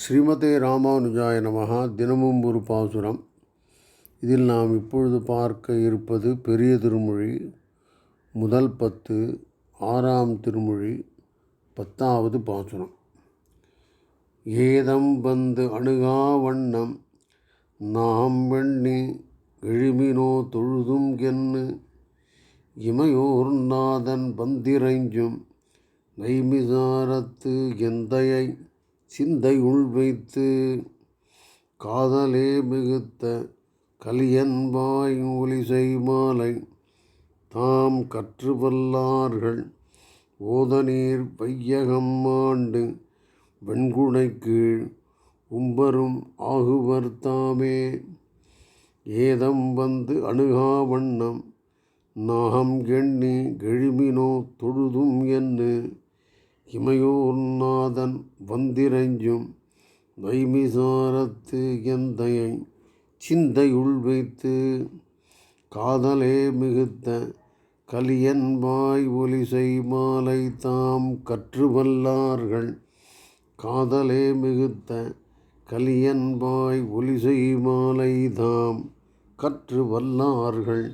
ஸ்ரீமதே ராமானுஜாய நமகா தினமும் ஒரு பாசுரம். இதில் நாம் இப்பொழுது பார்க்க இருப்பது பெரிய திருமொழி முதல் பத்து ஆறாம் திருமொழி பத்தாவது பாசுரம். ஏதம் வந்து அணுகா வண்ணம் நாம் வெண்ணி எழுமினோ தொழுதும் என்று இமையோர் நாதன் பந்திரைஞ்சும் நைமிசாரத்து எந்தையை சிந்தை உள் வைத்து காதலே மிகுத்த கலியன்பாய் ஒலிசை செய்மாலை தாம் கற்று வல்லார்கள் ஓதநீர் பையகம் ஆண்டு வெண்குடை கீழ் உம்பரும் ஆகுவர் தாமே. ஏதம் வந்து அணுகா வண்ணம் நாகம் எண்ணி கெழுமினோ தொழுதும் என்று இமையூர்நாதன் வந்திரஞ்சும் வைமிசாரத்து எந்தையை சிந்தையுள் வைத்து காதலே மிகுத்த கலியன்பாய் ஒலிசை மாலை தாம் கற்று வல்லார்கள் காதலே மிகுத்த கலியன்பாய் ஒலிசை மாலை தாம் கற்று வல்லார்கள்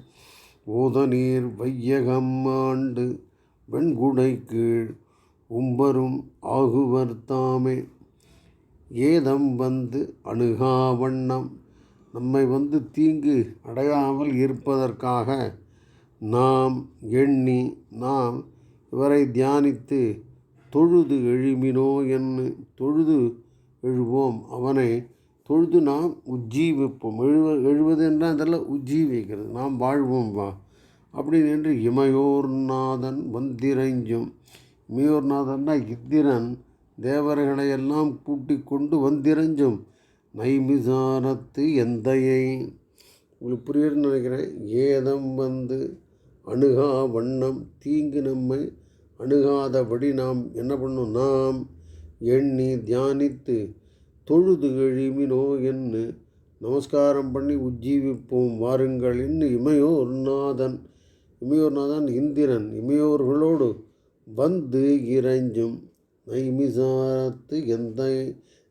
ஓதநீர் வையகம் ஆண்டு வெண்குடை கீழ் உம்பரும் ஆகுவர் தாமே. ஏதம் வந்து அணுகா வண்ணம். நம்மை வந்து தீங்கு அடையாமல் இருப்பதற்காக நாம் எண்ணி நாம் இவரை தியானித்து தொழுது எழுமினோ என்று தொழுது எழுவோம். அவனை தொழுது நாம் உஜ்ஜீவிப்போம். எழுவ எழுவது என்றால் அதெல்லாம் உஜ்ஜீவிக்கிறது. நாம் வாழ்வோம் வா. அப்படின்னு என்று இமையோர் நாதன் வந்திரைஞ்சும் இமையோர்நாதன்னா இந்திரன் தேவர்களை எல்லாம் கூட்டிக் கொண்டு வந்திரஞ்சும் நைமிசாரத்து எந்தையை? உங்களுக்கு புரியுதுன்னு நினைக்கிறேன். ஏதம் வந்து அணுகா வண்ணம் தீங்கு நம்மை அணுகாதபடி நாம் என்ன பண்ணும்? நாம் எண்ணி தியானித்து தொழுது எழுமினோ என்று நமஸ்காரம் பண்ணி உஜ்ஜீவிப்போம். வாருங்கள். என்று இமையோர் நாதன் இமையோர் நாதன் இந்திரன் இமையோர்களோடு வந்து இறைஞ்சும் நைமிசாரத்து எந்த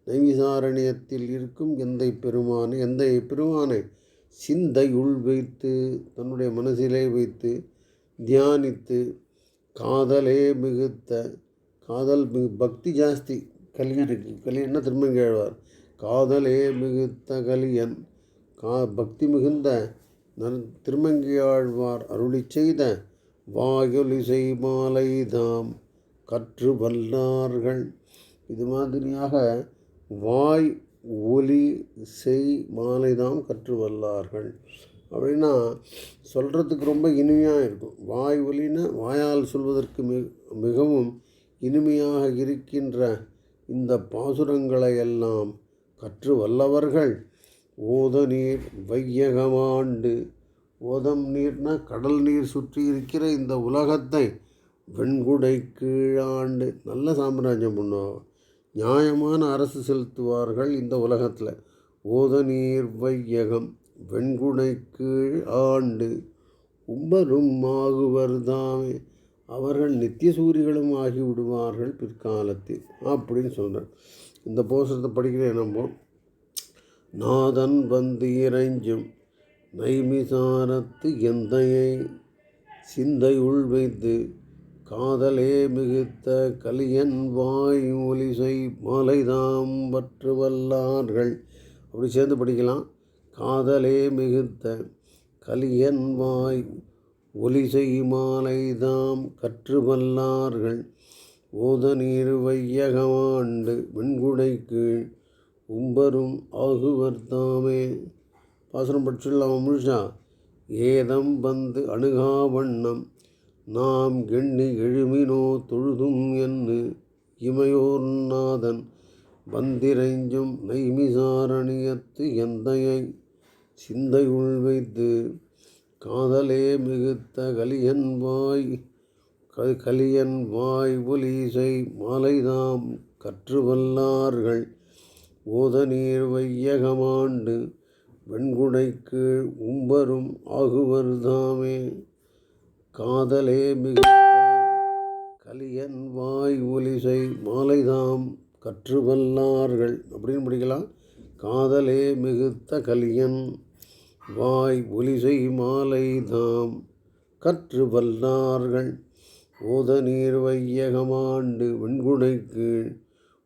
நைமிசாரணியத்தில் இருக்கும் எந்தை பெருமானை எந்தை பெருமானை? சிந்தை உள் வைத்து தன்னுடைய மனசிலே வைத்து தியானித்து காதலே மிகுத்த காதல் மிகு பக்தி ஜாஸ்தி. கலியனுக்கு கலியன்னா திரும்ப கேழ்வார் காதலே மிகுத்த கலியன் கா பக்தி மிகுந்த நன் திருமங்கியாழ்வார் அருளி செய்த வாயொலிசை மாலை தாம் கற்று வல்லார்கள் இது மாதிரியாக வாய் ஒலி செய் மாலை தாம் கற்று வல்லார்கள் அப்படின்னா சொல்கிறதுக்கு ரொம்ப இனிமையாக இருக்கும். வாய் ஒலின்னா வாயால் சொல்வதற்கு மிக மிகவும் இனிமையாக இருக்கின்ற இந்த பாசுரங்களை எல்லாம் கற்று வல்லவர்கள் ஓத நீர் வையகமாண்டு ஓதம் நீர்னா கடல் நீர் சுற்றி இருக்கிற இந்த உலகத்தை வெண்குடை கீழாண்டு நல்ல சாம்ராஜ்யம் பண்ணுவோம் நியாயமான அரசு செலுத்துவார்கள் இந்த உலகத்தில். ஓத நீர் வையகம் வெண்குடை கீழ் ஆண்டு உம்பரும் ஆகுவர் தாமே அவர்கள் நித்திய சூரிகளும் ஆகிவிடுவார்கள் பிற்காலத்தில் அப்படின்னு சொல்கிறேன் இந்த போசத்தை படிக்கிறேன் நம்ம. நாதன் வந்து இறைஞ்சும். நைமிசாரத்து எந்தையை சிந்தை உள் வைத்து காதலே மிகுத்த கலியன் வாய் ஒலிசை மாலைதாம் பற்று வல்லார்கள் அப்படி சேர்ந்து படிக்கலாம். காதலே மிகுத்த கலியன் வாய் ஒலிசை மாலைதாம் கற்று வல்லார்கள் ஓத நீர் வையகமாண்டு வெண்குடை கீழ் உம்பரும் ஆகுவர் தாமே. பாசனம் படிச்சிடலாம் முழுஷா ஏதம் வந்து அணுகா வண்ணம் நாம் எண்ணி எழுமினோ தொழுதும் என்று இமையோர் நாதன் வந்திரைஞ்சும் நைமிசாரணியத்து எந்தையை சிந்தையுள் வைத்து காதலே மிகுத்த கலியன்பாய் கலியன் வாய் ஒலிசை மாலைதாம் கற்று வல்லார்கள் ஓத நீர் வையகமாண்டு வெண்குடை கீழ் உம்பரும் ஆகுவர் தாமே காதலே மிகுத்த கலியன் வாய் ஒலிசை மாலைதாம் கற்று வல்லார்கள் அப்படின்னு படிக்கலாம். காதலே மிகுத்த கலியன் வாய் ஒலிசை மாலைதாம் கற்று வல்லார்கள் ஓத நீர் வையகமாண்டு வெண்குடை கீழ்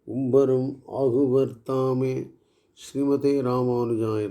உம்பரும் ஆகுவர் தாமே ஸ்ரீமதே ராமானுஜாய